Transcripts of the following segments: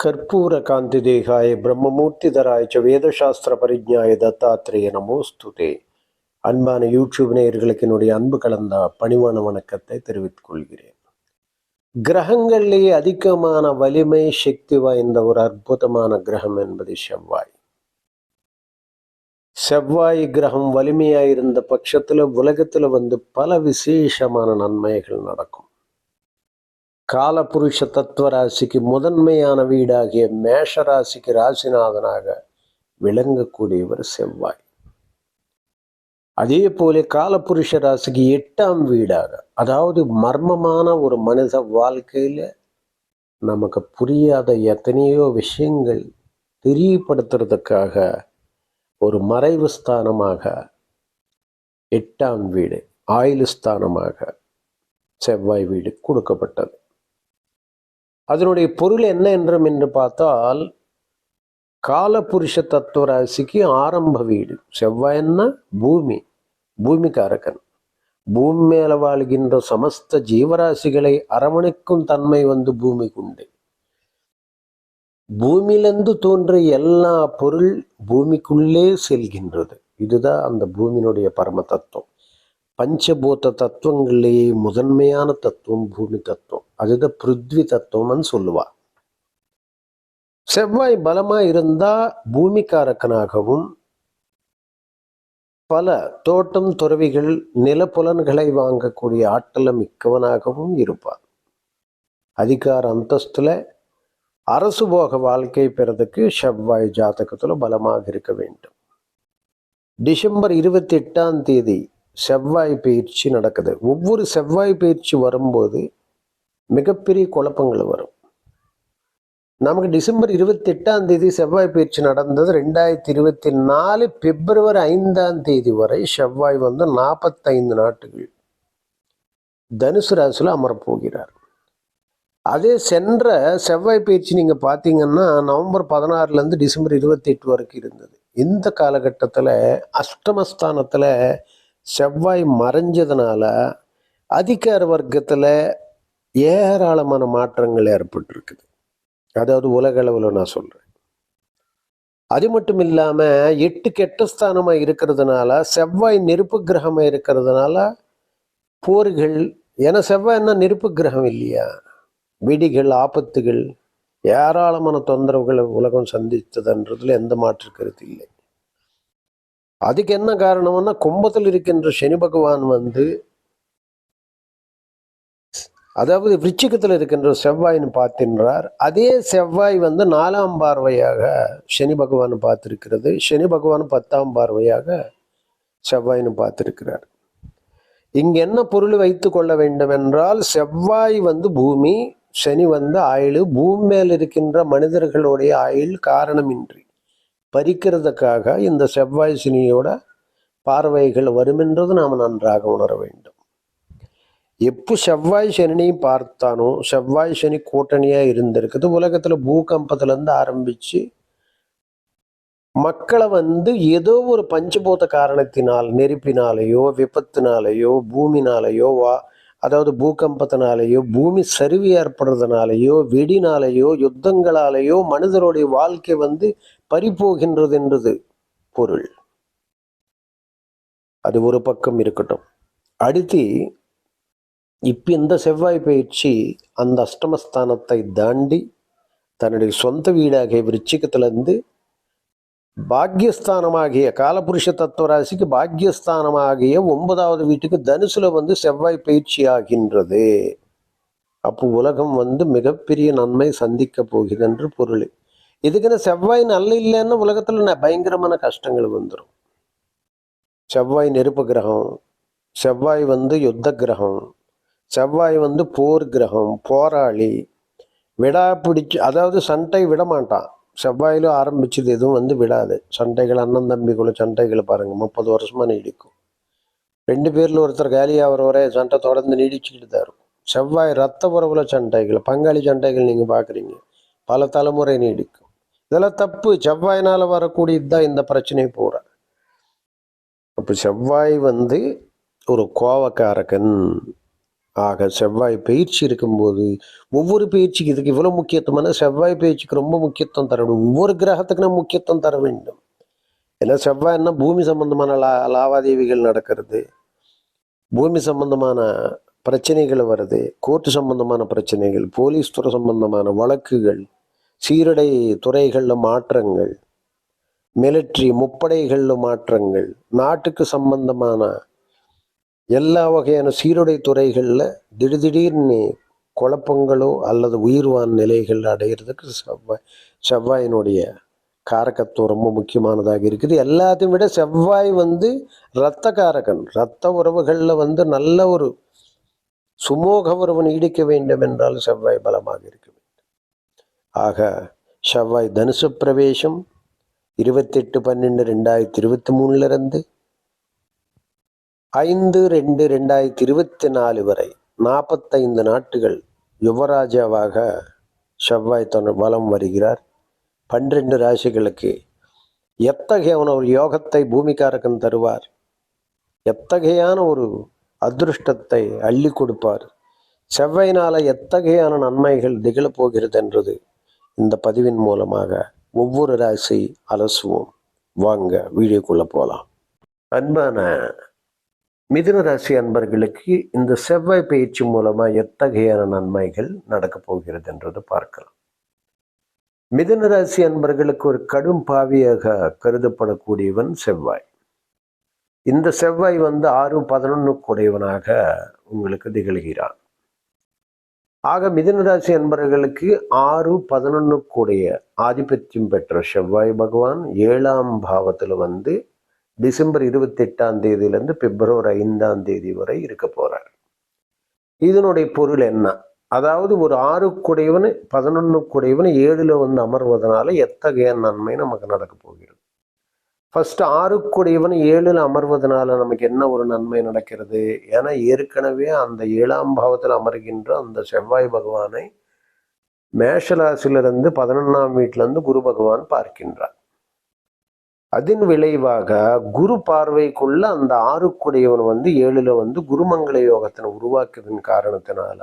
ಕರ್ಪೂರ ಕಾಂತಿದೇಹಾಯ பிரம்மமூர்த்திதராய ச வேதசாஸ்திர பரிஜாய தத்தாத்திரேய நமோஸ்துதே அன்பான யூடியூப் நேயர்களுக்கு என்னுடைய அன்பு கலந்த பணிவான வணக்கத்தை தெரிவித்துக் கொள்கிறேன் கிரகங்களிலேயே அதிகமான வலிமை சக்தி வாய்ந்த ஒரு அற்புதமான கிரகம் என்பது செவ்வாய் செவ்வாய் கிரகம் வலிமையாயிருந்த பட்சத்தில் உலகத்துல வந்து பல விசேஷமான நன்மைகள் நடக்கும். காலபுருஷ தத்துவ ராசிக்கு முதன்மையான வீடாகிய மேஷ ராசிக்கு ராசிநாதனாக விளங்கக்கூடியவர் செவ்வாய். அதே போல காலபுருஷ ராசிக்கு எட்டாம் வீடாக அதாவது மர்மமான ஒரு மனித வாழ்க்கையில நமக்கு புரியாத எத்தனையோ விஷயங்கள் தெரியப்படுத்துறதுக்காக ஒரு மறைவு ஸ்தானமாக எட்டாம் வீடு ஆயுள் ஸ்தானமாக செவ்வாய் வீடு கொடுக்கப்பட்டது. அதனுடைய பொருள் என்ன என்றும் என்று பார்த்தால் காலபுருஷ தத்துவ ராசிக்கு ஆரம்ப வீடு. செவ்வாய்னா பூமி பூமிக்காரகன். பூமி மேல வாழ்கின்ற சமஸ்த ஜீவராசிகளை அரவணைக்கும் தன்மை வந்து பூமிக்கு உண்டு. பூமியிலிருந்து தோன்றிய எல்லா பொருள் பூமிக்குள்ளே செல்கின்றது. இதுதான் அந்த பூமியினுடைய பரம தத்துவம். பஞ்சபூத தத்துவங்களிலேயே முதன்மையான தத்துவம் பூமி தத்துவம். அதுதான் பிருத்வி தத்துவம்னு சொல்லுவா. செவ்வாய் பலமா இருந்தா பூமிக்காரக்கனாகவும் பல தோட்டம் துறவிகள் நிலப்புலன்களை வாங்கக்கூடிய ஆற்றல மிக்கவனாகவும் இருப்பார். அதிகார அந்தஸ்துல அரசு போக வாழ்க்கை பெறதுக்கு செவ்வாய் ஜாதகத்துல பலமாக இருக்க வேண்டும். டிசம்பர் இருபத்தி எட்டாம் தேதி செவ்வாய் பயிற்சி நடக்குது. ஒவ்வொரு செவ்வாய் பயிற்சி வரும்போது மிகப்பெரிய குழப்பங்கள் வரும். நமக்கு டிசம்பர் இருபத்தி எட்டாம் தேதி செவ்வாய் பயிற்சி நடந்தது. ரெண்டாயிரத்தி இருபத்தி நாலு பிப்ரவரி ஐந்தாம் தேதி வரை செவ்வாய் வந்து நாற்பத்தைந்து நாட்டுகள் தனுசு ராசியில் அமரப்போகிறார் அதே சென்ற செவ்வாய் பயிற்சி நீங்கள் பார்த்தீங்கன்னா நவம்பர் பதினாறுலேருந்து டிசம்பர் இருபத்தி எட்டு வரைக்கும் இருந்தது. இந்த காலகட்டத்தில் அஷ்டமஸ்தானத்தில் செவ்வாய் மறைஞ்சதுனால அதிகார வர்க்கத்தில் ஏராளமான மாற்றங்கள் ஏற்பட்டிருக்குது. அதாவது உலக அளவில் நான் சொல்கிறேன் அது மட்டும் இல்லாமல் எட்டு கெட்ட ஸ்தானமாக இருக்கிறதுனால செவ்வாய் நெருப்பு கிரகமாக இருக்கிறதுனால போர்கள் ஏன்னா செவ்வாய்னா நெருப்பு கிரகம் இல்லையா? விடிகள் ஆபத்துகள் ஏராளமான தொந்தரவுகளை உலகம் சந்தித்ததுன்றதுல எந்த மாற்று கருத்து இல்லை. அதுக்கு என்ன காரணம்னா கும்பத்தில் இருக்கின்ற சனி பகவான் வந்து அதாவது விருச்சிகத்தில் இருக்கின்ற செவ்வாயின்னு பார்த்தின்றார் அதே செவ்வாய் வந்து நாலாம் பார்வையாக சனி பகவான் பார்த்திருக்கிறது. சனி பகவான் பத்தாம் பார்வையாக செவ்வாயின்னு பார்த்திருக்கிறார். இங்கு என்ன பொருள் வைத்து கொள்ள வேண்டும் என்றால் செவ்வாய் வந்து பூமி சனி வந்து ஆயுள் பூமி மேல் இருக்கின்ற மனிதர்களுடைய ஆயுள் காரணமின்றி. பறிக்கிறதுக்காக இந்த செவ்வாய் சனியோட பார்வைகள் வருமென்றது நாம் நன்றாக உணர வேண்டும். எப்போ செவ்வாய் சனினையும் பார்த்தானோ செவ்வாய் சனி கூட்டணியாக இருந்திருக்குது. உலகத்தில் பூகம்பத்துலேருந்து இருந்து மக்களை வந்து ஏதோ ஒரு பஞ்சபூத காரணத்தினால் நெருப்பினாலேயோ விபத்தினாலேயோ பூமினாலேயோ வா அதாவது பூகம்பத்தினாலேயோ பூமி சரிவு ஏற்படுறதுனாலேயோ வெடினாலேயோ யுத்தங்களாலேயோ மனிதருடைய வாழ்க்கை வந்து பறிபோகின்றது என்றது பொருள். அது ஒரு பக்கம் இருக்கட்டும். அடுத்து இப்ப இந்த செவ்வாய் பயிற்சி அந்த அஷ்டமஸ்தானத்தை தாண்டி தன்னுடைய சொந்த வீடாகிய விருச்சிகத்திலிருந்து பாக்யஸ்தானமாகிய காலபுருஷ தத்துவ ராசிக்கு பாக்யஸ்தானமாகிய ஒன்பதாவது வீட்டுக்கு தனுசுல வந்து செவ்வாய் பயிற்சி ஆகின்றது. அப்போ உலகம் வந்து மிகப்பெரிய நன்மை சந்திக்க போகுது என்று பொருள் இதுக்குன்னு செவ்வாய் நல்ல இல்லைன்னா உலகத்துல பயங்கரமான கஷ்டங்கள் வந்துடும் செவ்வாய் நெருப்பு கிரகம் செவ்வாய் வந்து யுத்த கிரகம் செவ்வாய் வந்து போர் கிரகம் போராளி விடா பிடிச்சு அதாவது சண்டை விட மாட்டான் செவ்வாயிலும் ஆரம்பிச்சது எதுவும் வந்து விடாது. சண்டைகள் அண்ணன் தம்பிக்குள்ள சண்டைகளை பாருங்க. முப்பது வருஷமா நீடிக்கும். ரெண்டு பேர்ல ஒருத்தர் காலியாகிற வரை சண்டை தொடர்ந்து நீடிச்சுக்கிட்டு தான் இருக்கும். செவ்வாய் ரத்த உறவுல சண்டைகள் பங்காளி சண்டைகள் நீங்க பாக்குறீங்க. பல தலைமுறை நீடிக்கும். இதெல்லாம் தப்பு. செவ்வாயினால வரக்கூடியது தான் இந்த பிரச்சனை பூரா அப்போ செவ்வாய் வந்து ஒரு கோவக்காரகன். ஆக செவ்வாய் பயிற்சி இருக்கும்போது ஒவ்வொரு பயிற்சிக்கு இதுக்கு இவ்வளோ முக்கியத்துவம்னா செவ்வாய் பயிற்சிக்கு ரொம்ப முக்கியத்துவம் தர வேண்டும் ஒவ்வொரு கிரகத்துக்கு நம்ம முக்கியத்துவம் தர வேண்டும்? ஏன்னா செவ்வாய்னா பூமி சம்பந்தமான லா லாவாதேவிகள் நடக்கிறது. பூமி சம்பந்தமான பிரச்சனைகள் வருது. கோர்ட்டு சம்பந்தமான பிரச்சனைகள் போலீஸ் துறை சம்பந்தமான வழக்குகள் சீருடை துறைகளில் மாற்றங்கள் மிலிட்ரி முப்படைகளில் மாற்றங்கள் நாட்டுக்கு சம்பந்தமான எல்லா வகையான சீருடை துறைகளில் திடீர்னு குழப்பங்களோ அல்லது உயிர்வான் நிலைகள் அடைகிறதுக்கு செவ்வாய் செவ்வாயினுடைய காரகத்துவம் ரொம்ப முக்கியமானதாக இருக்குது. எல்லாத்தையும் விட செவ்வாய் வந்து இரத்த காரகன். இரத்த உறவுகளில் வந்து நல்ல ஒரு சுமோக உறவு நீடிக்க வேண்டும் என்றால் செவ்வாய் பலமாக இருக்க வேண்டும். ஆக செவ்வாய் தனுசு பிரவேசம் இருபத்தெட்டு பன்னெண்டு ரெண்டாயிரத்தி இருபத்தி மூணுலேருந்து இருந்து ஐந்து ரெண்டு ரெண்டாயிரத்தி இருபத்தி நாலு வரை நாற்பத்தைந்து நாட்டுகள் யுவராஜாவாக செவ்வாய் தன் வலம் வருகிறார். பன்னிரண்டு ராசிகளுக்கு எத்தகையான ஒரு யோகத்தை பூமிக்காரகன் தருவார்? எத்தகையான ஒரு அதிருஷ்டத்தை அள்ளி கொடுப்பார்? செவ்வையினால் எத்தகையான நன்மைகள் திகழப் போகிறது என்றது இந்த பதிவின் மூலமாக ஒவ்வொரு ராசி அலசுவோம். வாங்க வீடியோக்குள்ளே போகலாம் அன்பான மிதுன ராசி அன்பர்களுக்கு இந்த செவ்வாய் பயிற்சி மூலமா எத்தகையான நன்மைகள் நடக்கப் போகிறது என்றது பார்க்கலாம். மிதுன ராசி அன்பர்களுக்கு ஒரு கடும் பாவியாக கருதப்படக்கூடியவன் செவ்வாய். இந்த செவ்வாய் வந்து ஆறு பதினொன்று கூடையவனாக உங்களுக்கு திகழ்கிறான். ஆக மிதுன ராசி அன்பர்களுக்கு ஆறு பதினொன்று கூடைய ஆதிபத்தியம் பெற்ற செவ்வாய் பகவான் ஏழாம் பாவத்தில் வந்து டிசம்பர் இருபத்தி எட்டாம் பிப்ரவரி ஐந்தாம் தேதி வரை இருக்க போகிறார் இதனுடைய பொருள் என்ன? அதாவது ஒரு ஆறு குடையவன் பதினொன்று குடையவன் ஏழில் வந்து அமர்வதனால எத்தகைய நன்மை நமக்கு நடக்க போகிறது? ஃபர்ஸ்ட் ஆறு குடையவன் ஏழில் அமர்வதனால நமக்கு என்ன ஒரு நன்மை நடக்கிறது? ஏன்னா ஏற்கனவே அந்த ஏழாம் பாவத்தில் அமர்கின்ற அந்த செவ்வாய் பகவானை மேஷராசிலிருந்து பதினொன்றாம் வீட்டிலேருந்து குரு பகவான் பார்க்கின்றார். அதன் விளைவாக குரு பார்வைக்குள்ள அந்த ஆறுக்குடையவன் வந்து ஏழுல வந்து குருமங்கள யோகத்தினை உருவாக்குவதன் காரணத்தினால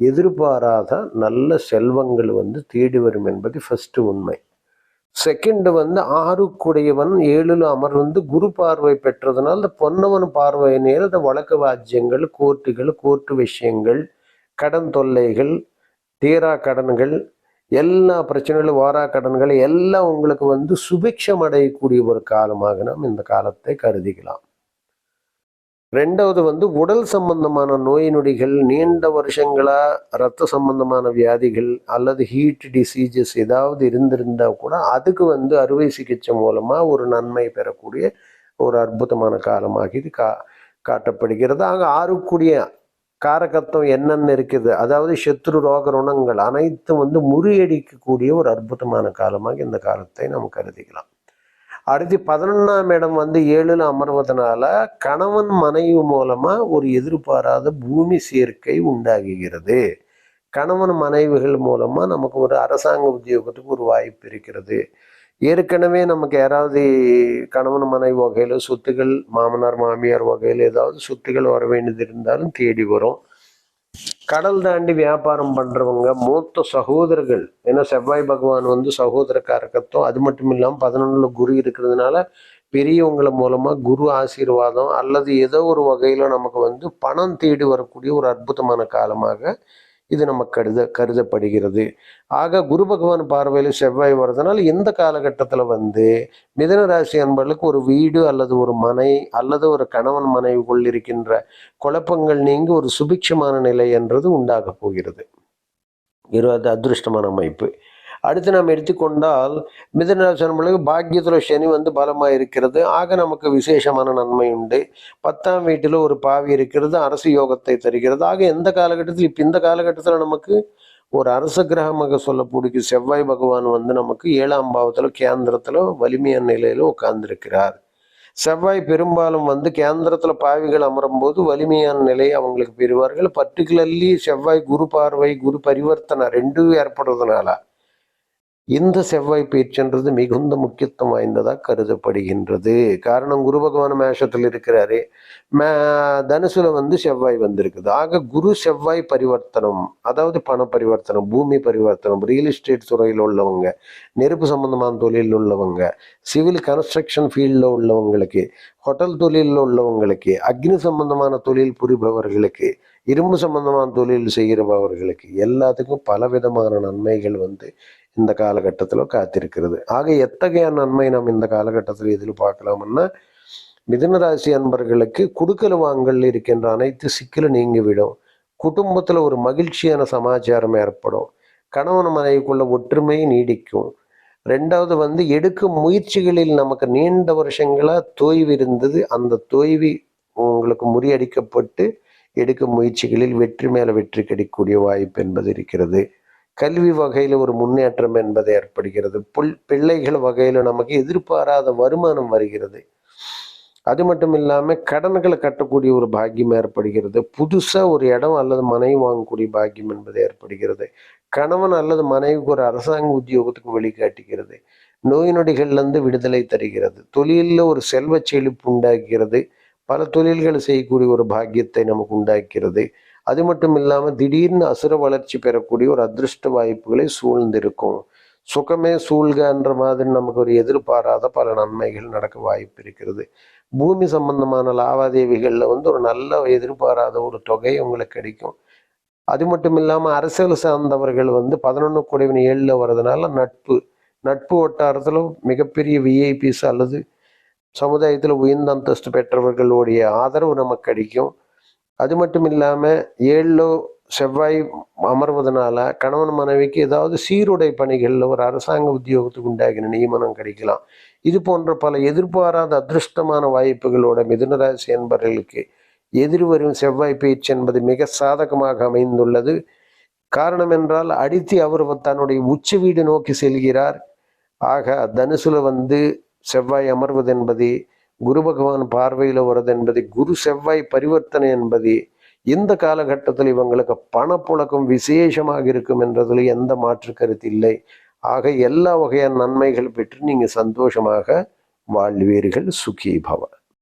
எதிர்பாராத நல்ல செல்வங்கள் வந்து தேடி வரும் என்பது ஃபர்ஸ்ட் உண்மை. செகண்ட் வந்து ஆறுக்குடையவன் ஏழுல அமர்ந்து குரு பார்வை பெற்றதுனால இந்த பொன்னவன் பார்வை நேரம் இந்த வழக்கு வாஜ்யங்கள் கோர்ட்டுகள் கோர்ட்டு விஷயங்கள் கடன் தொல்லைகள் தீரா கடன்கள் எல்லா பிரச்சனைகளும் வாரா கடன்கள் எல்லாம் உங்களுக்கு வந்து சுபிக்ஷம் அடையக்கூடிய ஒரு காலமாக நாம் இந்த காலத்தை கருதிக்கலாம். ரெண்டாவது வந்து உடல் சம்பந்தமான நோய் நொடிகள் நீண்ட வருஷங்களா ரத்த சம்பந்தமான வியாதிகள் அல்லது ஹீட் டிசீஜஸ் ஏதாவது இருந்திருந்தா கூட அதுக்கு வந்து அறுவை சிகிச்சை மூலமா ஒரு நன்மை பெறக்கூடிய ஒரு அற்புதமான காலமாக இது கா காட்டப்படுகிறது. ஆக ஆறுக்கூடிய காரகத்தம் என்னென்ன இருக்குது? அதாவது சத்ரு ரோக ருணங்கள் அனைத்தும் வந்து முறியடிக்கக்கூடிய ஒரு அற்புதமான காலமாக இந்த காலத்தை நாம் கருதிக்கலாம் அடுத்து பதினொன்றாம் இடம் வந்து ஏழில் அமர்வதனால கணவன் மனைவி மூலமா ஒரு எதிர்பாராத பூமி சேர்க்கை உண்டாகுகிறது. கணவன் மனைவிகள் மூலமா நமக்கு ஒரு அரசாங்க உத்தியோகத்துக்கு ஒரு வாய்ப்பு இருக்கிறது. ஏற்கனவே நமக்கு யாராவது கணவன் மனைவி வகையில் சொத்துகள் மாமனார் மாமியார் வகையில் ஏதாவது சொத்துகள் வர வேண்டியது இருந்தாலும் தேடி வரும். கடல் தாண்டி வியாபாரம் பண்ணுறவங்க மூத்த சகோதரர்கள் ஏன்னா செவ்வாய் பகவான் வந்து சகோதர காரகத்துவம் அது மட்டும் இல்லாமல் பதினொன்றில் குரு இருக்கிறதுனால பெரியவங்களை மூலமாக குரு ஆசீர்வாதம் அல்லது ஏதோ ஒரு வகையில நமக்கு வந்து பணம் தேடி வரக்கூடிய ஒரு அற்புதமான காலமாக இது நம்ம கருத கருதப்படுகிறது. ஆக குரு பகவான் பார்வையில் செவ்வாய் வர்றதுனால இந்த காலகட்டத்தில் வந்து மிதன ராசி அன்பர்களுக்கு ஒரு வீடு அல்லது ஒரு மனை அல்லது ஒரு கணவன் மனைவிக்குள் இருக்கின்ற குழப்பங்கள் நீங்கி ஒரு சுபிக்ஷமான நிலை என்றது உண்டாக போகிறது. இருபது அதிருஷ்டமான அமைப்பு. அடுத்து நாம் எடுத்துக்கொண்டால் மிதனராசி பாக்கியத்தில் சனி வந்து பலமாக இருக்கிறது ஆக நமக்கு விசேஷமான நன்மை உண்டு. பத்தாம் வீட்டில் ஒரு பாவி இருக்கிறது அரசு யோகத்தை தருகிறது. ஆக எந்த காலகட்டத்தில்? இப்போ இந்த காலகட்டத்தில் நமக்கு ஒரு அரச கிரகமாக சொல்லக்கூடிய செவ்வாய் பகவான் வந்து நமக்கு ஏழாம் பாவத்தில் கேந்திரத்தில் வலிமையான நிலையில் உட்கார்ந்திருக்கிறார். செவ்வாய் பெரும்பாலும் வந்து கேந்திரத்தில் பாவிகள் அமரும் போது வலிமையான நிலையை அவங்களுக்கு பெறுவார்கள். பர்டிகுலர்லி செவ்வாய் குரு பார்வை குரு பரிவர்த்தனை ரெண்டும் ஏற்படுறதுனால. இந்த செவ்வாய் பேச்சுன்றது மிகுந்த முக்கியத்துவம் வாய்ந்ததாக கருதப்படுகின்றது. காரணம் குரு பகவான் மேஷத்தில் இருக்கிறாரு. மே தனுசுல வந்து செவ்வாய் வந்திருக்குது. ஆக குரு செவ்வாய் பரிவர்த்தனம் அதாவது பண பரிவர்த்தனம் பூமி பரிவர்த்தனம் ரியல் எஸ்டேட் துறையில் உள்ளவங்க நெருப்பு சம்பந்தமான தொழிலில் உள்ளவங்க சிவில் கன்ஸ்ட்ரக்ஷன் ஃபீல்டில் உள்ளவங்களுக்கு ஹோட்டல் தொழிலில் உள்ளவங்களுக்கு அக்னி சம்பந்தமான தொழில் புரிபவர்களுக்கு இரும்பு சம்பந்தமான தொழில் செய்கிறவர்களுக்கு எல்லாத்துக்கும் பலவிதமான நன்மைகள் வந்து இந்த காலகட்டத்தில் காத்திருக்கிறது. ஆக எத்தகைய நன்மை நாம் இந்த காலகட்டத்தில் எதிர்பார்க்கலாம்னா மிதுனராசி அன்பர்களுக்கு குடுக்கல் வாங்கல் இருக்கின்ற அனைத்து சிக்கலும் நீங்கிவிடும். குடும்பத்தில் ஒரு மகிழ்ச்சியான சமாச்சாரம் ஏற்படும். கணவன் மனைவிக்குள்ள ஒற்றுமை நீடிக்கும். ரெண்டாவது வந்து எடுக்கும் முயற்சிகளில் நமக்கு நீண்ட வருஷங்களாக தொய்வு இருந்தது அந்த தொய்வி உங்களுக்கு முறியடிக்கப்பட்டு எடுக்கும் முயற்சிகளில் வெற்றி மேல வெற்றி கிடைக்கக்கூடிய வாய்ப்பு என்பது இருக்கிறது. கல்வி வகையில் ஒரு முன்னேற்றம் என்பது ஏற்படுகிறது. புல் பிள்ளைகள் வகையில் நமக்கு எதிர்பாராத வருமானம் வருகிறது. அது மட்டும் இல்லாமல் கடன்களை கட்டக்கூடிய ஒரு பாக்கியம் ஏற்படுகிறது. புதுசாக ஒரு இடம் அல்லது மனைவி வாங்கக்கூடிய பாக்கியம் என்பது ஏற்படுகிறது. கணவன் அல்லது மனைவிக்கு ஒரு அரசாங்க உத்தியோகத்துக்கு வழிகாட்டுகிறது நோய் நொடிகள்லேருந்து விடுதலை தருகிறது. தொழிலில் ஒரு செல்வச் செழிப்பு உண்டாக்குகிறது. பல தொழில்களை செய்யக்கூடிய ஒரு பாக்கியத்தை நமக்கு உண்டாக்கிறது. அது மட்டும் இல்லாமல் திடீர்னு அசுர வளர்ச்சி பெறக்கூடிய ஒரு அதிருஷ்ட வாய்ப்புகளை சூழ்ந்திருக்கும். சுகமே சூழ்கன்ற மாதிரி நமக்கு ஒரு எதிர்பாராத பல நன்மைகள் நடக்க வாய்ப்பு இருக்கிறது. பூமி சம்பந்தமான லாவாதேவிகளில் வந்து ஒரு நல்ல எதிர்பாராத ஒரு தொகை உங்களுக்கு கிடைக்கும். அது மட்டும் இல்லாமல் அரசியல் சார்ந்தவர்கள் வந்து பதினொன்று குடைவின் ஏழில் வர்றதுனால நட்பு நட்பு வட்டாரத்தில் மிகப்பெரிய விஐபிஸ் அல்லது சமுதாயத்தில் உயர்ந்த அந்தஸ்து பெற்றவர்களுடைய ஆதரவு நமக்கு கிடைக்கும். அது மட்டும் இல்லாமல் ஏழோ செவ்வாய் அமர்வதனால கணவன் மனைவிக்கு ஏதாவது சீருடை பணிகளில் ஒரு அரசாங்க உத்தியோகத்துக்கு உண்டாகின நியமனம் கிடைக்கலாம். இது போன்ற பல எதிர்பாராத அதிருஷ்டமான வாய்ப்புகளோட மிதுனராசி என்பவர்களுக்கு எதிர்வரும் செவ்வாய் பேச்சு என்பது மிக சாதகமாக அமைந்துள்ளது. காரணம் என்றால் அடித்து அவர் தன்னுடைய உச்ச வீடு நோக்கி செல்கிறார். ஆக தனுசுல வந்து செவ்வாய் அமர்வது என்பது குரு பகவான் பார்வையில் வருது என்பது குரு செவ்வாய் பரிவர்த்தனை என்பது இந்த காலகட்டத்தில் இவங்களுக்கு பணப்புழக்கம் விசேஷமாக இருக்கும் என்றதில் எந்த மாற்று கருத்து இல்லை. ஆக எல்லா வகையான நன்மைகள் பெற்று நீங்கள் சந்தோஷமாக வாழ்வீர்கள். சுகி பவ